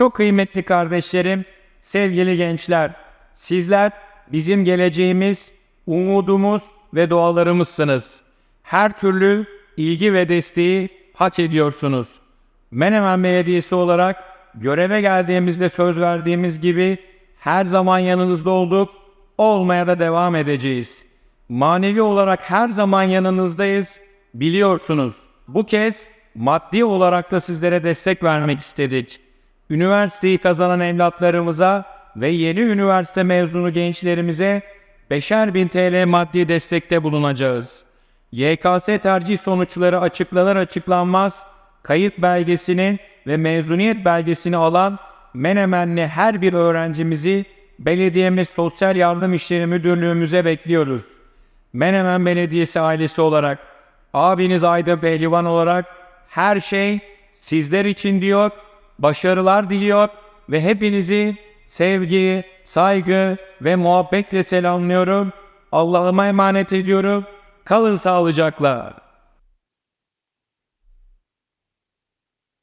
Çok kıymetli kardeşlerim, sevgili gençler, sizler bizim geleceğimiz, umudumuz ve dualarımızsınız. Her türlü ilgi ve desteği hak ediyorsunuz. Menemen Belediyesi olarak göreve geldiğimizde söz verdiğimiz gibi her zaman yanınızda olduk, olmaya da devam edeceğiz. Manevi olarak her zaman yanınızdayız, biliyorsunuz. Bu kez maddi olarak da sizlere destek vermek istedik. Üniversiteyi kazanan evlatlarımıza ve yeni üniversite mezunu gençlerimize 5'er bin TL maddi destekte bulunacağız. YKS tercih sonuçları açıklanır açıklanmaz kayıt belgesini ve mezuniyet belgesini alan Menemenli her bir öğrencimizi belediyemiz Sosyal Yardım İşleri Müdürlüğümüze bekliyoruz. Menemen Belediyesi ailesi olarak, abiniz Aydın Pehlivan olarak her şey sizler için diyor, başarılar diliyor ve hepinizi sevgi, saygı ve muhabbetle selamlıyorum. Allah'ıma emanet ediyorum. Kalın sağlıcakla.